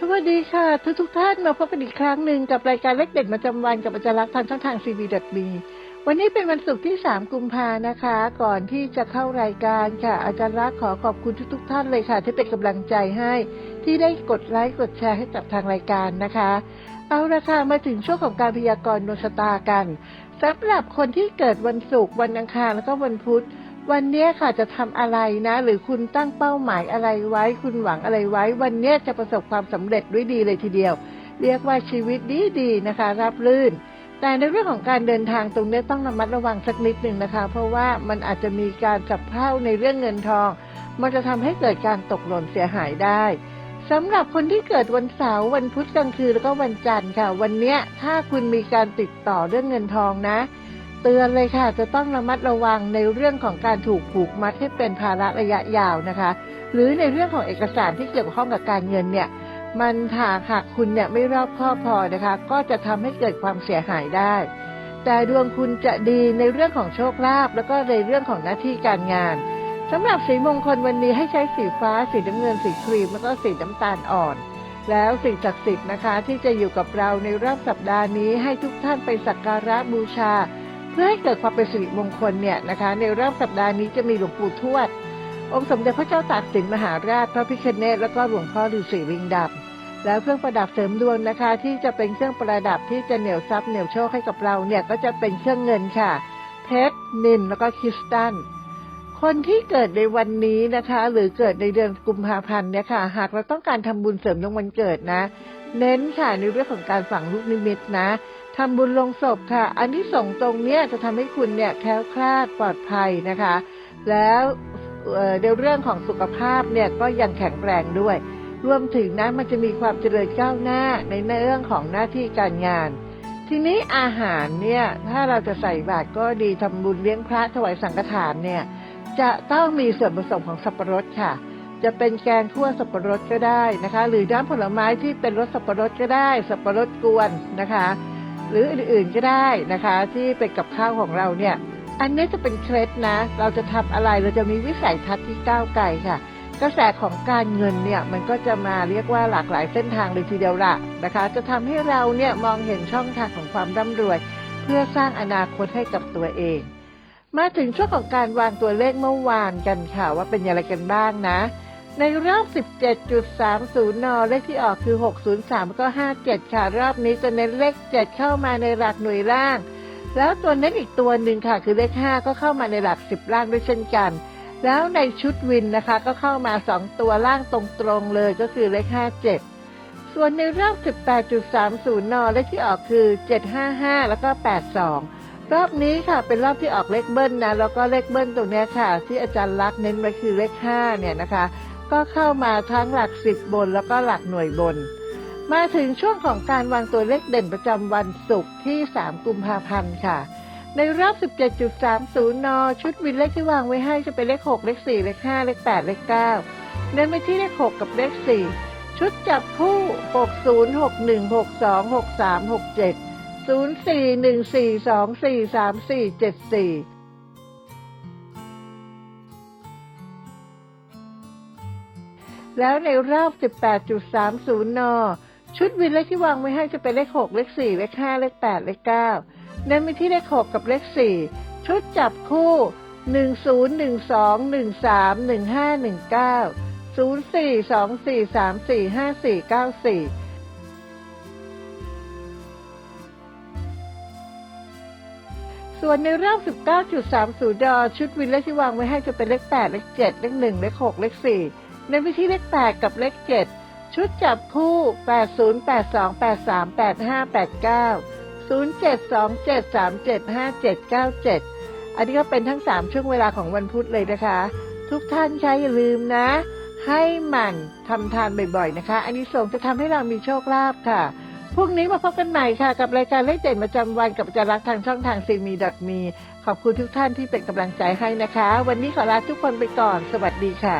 สวัสดีค่ะ ทุกทุกท่านมาพบกันอีกครั้งหนึ่งกับรายการเลขเด็ดประจำวันกับอาจารย์ลักทางช่องทาง c b b วันนี้เป็นวันศุกร์ที่ 3 กุมภานะคะ ก่อนที่จะเข้ารายการค่ะ อาจารย์ลักขอขอบคุณทุกๆท่านเลยค่ะ ที่เป็นกำลังใจให้ ที่ได้กดไลค์กดแชร์ให้กับทางรายการนะคะ เอาละค่ะมาถึงช่วงของการพยากรณ์ดวงชะตากันสำหรับคนที่เกิดวันศุกร์วันอังคารแล้วก็วันพุธ วันนี้ค่ะจะทำอะไรนะ หรือคุณตั้งเป้าหมายอะไรไว้ คุณหวังอะไรไว้ วันนี้จะประสบความสำเร็จด้วยดีเลยทีเดียว เรียกว่าชีวิตดีดีนะคะ รับรื่น แต่ในเรื่องของการเดินทางตรงนี้ต้องระมัดระวังสักนิดหนึ่งนะคะ เพราะว่ามันอาจจะมีการจับเพร่าในเรื่องเงินทอง มันจะทำให้เกิดการตกหล่นเสียหายได้สำหรับคนที่เกิดวันเสาร์วันพุธกลางคืนแล้วก็วันจันทร์ค่ะ วันเนี้ยถ้าคุณมีการติดต่อเรื่องเงินทองนะ เตือนเลยค่ะ จะต้องระมัดระวังในเรื่องของการถูกผูกมัดให้เป็นภาระระยะยาวนะคะ หรือในเรื่องของเอกสารที่เกี่ยวข้องกับการเงินเนี่ยมันหากหากคุณเนี่ยไม่รอบคอบพอนะคะ ก็จะทำให้เกิดความเสียหายได้ แต่ดวงคุณจะดีในเรื่องของโชคลาภแล้วก็ในเรื่องของหน้าที่การงานสำหรับสีมงคลวันนี้ให้ใช้สีฟ้า สีน้ำเงิน สีครีม แล้วก็สีน้ำตาลอ่อน แล้วสิ่งศักดิ์สิทธิ์นะคะ ที่จะอยู่กับเราในรอบสัปดาห์นี้ให้ทุกท่านไปสักการะบูชา พื่อให้เกิดความเป็นสิริมงคลเนี่ยนะคะในรอบสัปดาห์นี้จะมีหลวงปู่ทวด องค์สมเด็จพระเจ้าตากสินมหาราช พระพิคเนตแล้วก็หลวงพ่อฤาษีลิงดำแล้วเครื่องประดับเสริมดวงนะคะ ที่จะเป็นเครื่องประดับที่จะเหนี่ยวทรัพย์เหนี่ยวโชคให้กับเราเนี่ยก็จะเป็นเครื่องเงินค่ะ เพชรนิลแล้วก็คริสตัลคนที่เกิดในวันนี้นะคะ หรือเกิดในเดือนกุมภาพันธ์เนี่ยค่ะ หากเราต้องการทำบุญเสริมดวงวันเกิดนะ เน้นค่ะในเรื่องของการฝังลูกนิมิตนะ ทำบุญลงศพค่ะ อันที่ส่งตรงเนี้ยจะทำให้คุณเนี่ยแคล้วคลาดปลอดภัยนะคะ แล้วเอ่อในเรื่องของสุขภาพเนี่ยก็ยังแข็งแรงด้วย รวมถึงนะมันจะมีความเจริญก้าวหน้าในเรื่องของหน้าที่การงาน ทีนี้อาหารเนี่ยถ้าเราจะใส่บาตรก็ดีทำบุญเลี้ยงพระถวายสังฆทานเนี่ยจะต้องมีส่วนผสมของสับปะรดค่ะ จะเป็นแกงคั่วสับปะรดก็ได้นะคะ หรือน้ำผลไม้ที่เป็นรสสับปะรดก็ได้ สับปะรดกวนนะคะ หรืออื่นๆก็ได้นะคะ ที่เป็นกับข้าวของเราเนี่ย อันนี้จะเป็นเคล็ดนะ เราจะทำอะไรเราจะมีวิสัยทัศน์ที่ก้าวไกลค่ะกระแสของการเงินเนี่ยมันก็จะมาเรียกว่าหลากหลายเส้นทางเลยทีเดียวละนะคะ จะทำให้เราเนี่ยมองเห็นช่องทางของความร่ำรวย เพื่อสร้างอนาคตให้กับตัวเอง มาถึงช่วงของการวางตัวเลขเมื่อวานกันค่ะว่าเป็นอย่างไรกันบ้างนะ ในรอบ 17.30 น เลขที่ออกคือ 603 ก็ 57 ค่ะ รอบนี้จะเน้นเลข 7 เข้ามาในหลักหน่วยล่าง แล้วตัวเน้นอีกตัวหนึ่งค่ะ คือเลข 5 ก็เข้ามาในหลัก 10 ล่างด้วยเช่นกัน แล้วในชุดวินนะคะ ก็เข้ามา 2 ตัวล่างตรงๆเลยก็คือเลข 57 ส่วนในรอบ 18.30 น เลขที่ออกคือ 755 แล้วก็ 82 รอบนี้ค่ะเป็นรอบที่ออกเลขเบิ้ลนะ แล้วก็เลขเบิ้ลตรงนี้ค่ะ ที่อาจารย์ลักษณ์เน้นไว้คือเลข 5 เนี่ยนะคะ ก็เข้ามาทั้งหลักสิบบนแล้วก็หลักหน่วยบน มาถึงช่วงของการวางตัวเลขเด่นประจำวันศุกร์ที่ 3 กุมภาพันธ์ค่ะ ในรอบ 17.30 น ชุดวินเลขที่วางไว้ให้จะเป็นเลข 6 เลข 4 เลข 5 เลข 8 เลข 9 เน้นไปที่เลข 6 กับเลข 4 ชุดจับคู่ 60616263670414243474 แล้วในรอบ 18.30 น ชุดวินเลขที่วางไว้ให้จะเป็นเลข 6 เลข 4 เลข 5 เลข 8 เลข9เน้นไปที่เลข 6 กับเลข 4 ชุดจับคู่ 10 12 13 15 19 04 24 34 54 94ส่วนในรอบ 19.30 ดอ ชุดวินเลขที่วางไว้ให้จะเป็นเลข 8 เลข 7 เลข 1 เลข 6 เลข 4 ในวิธีเลข8กับเลข7 ชุดจับคู่ 80 82 83 85 89 07 27 37 57 97 อันนี้ก็เป็นทั้ง 3 ช่วงเวลาของวันพุธเลยนะคะ ทุกท่านใช้อย่าลืมนะ ให้หมั่นทำทานบ่อยๆนะคะ อันนี้ส่งจะทำให้เรามีโชคลาภค่ะพรุ่งนี้มาพบกันใหม่ค่ะ กับรายการเลขเด่นประจำวันกับอาจารย์รักทางช่องทางซีมีดอทมีขอบคุณทุกท่านที่เป็นกำลังใจให้นะคะ วันนี้ขอลาทุกคนไปก่อน สวัสดีค่ะ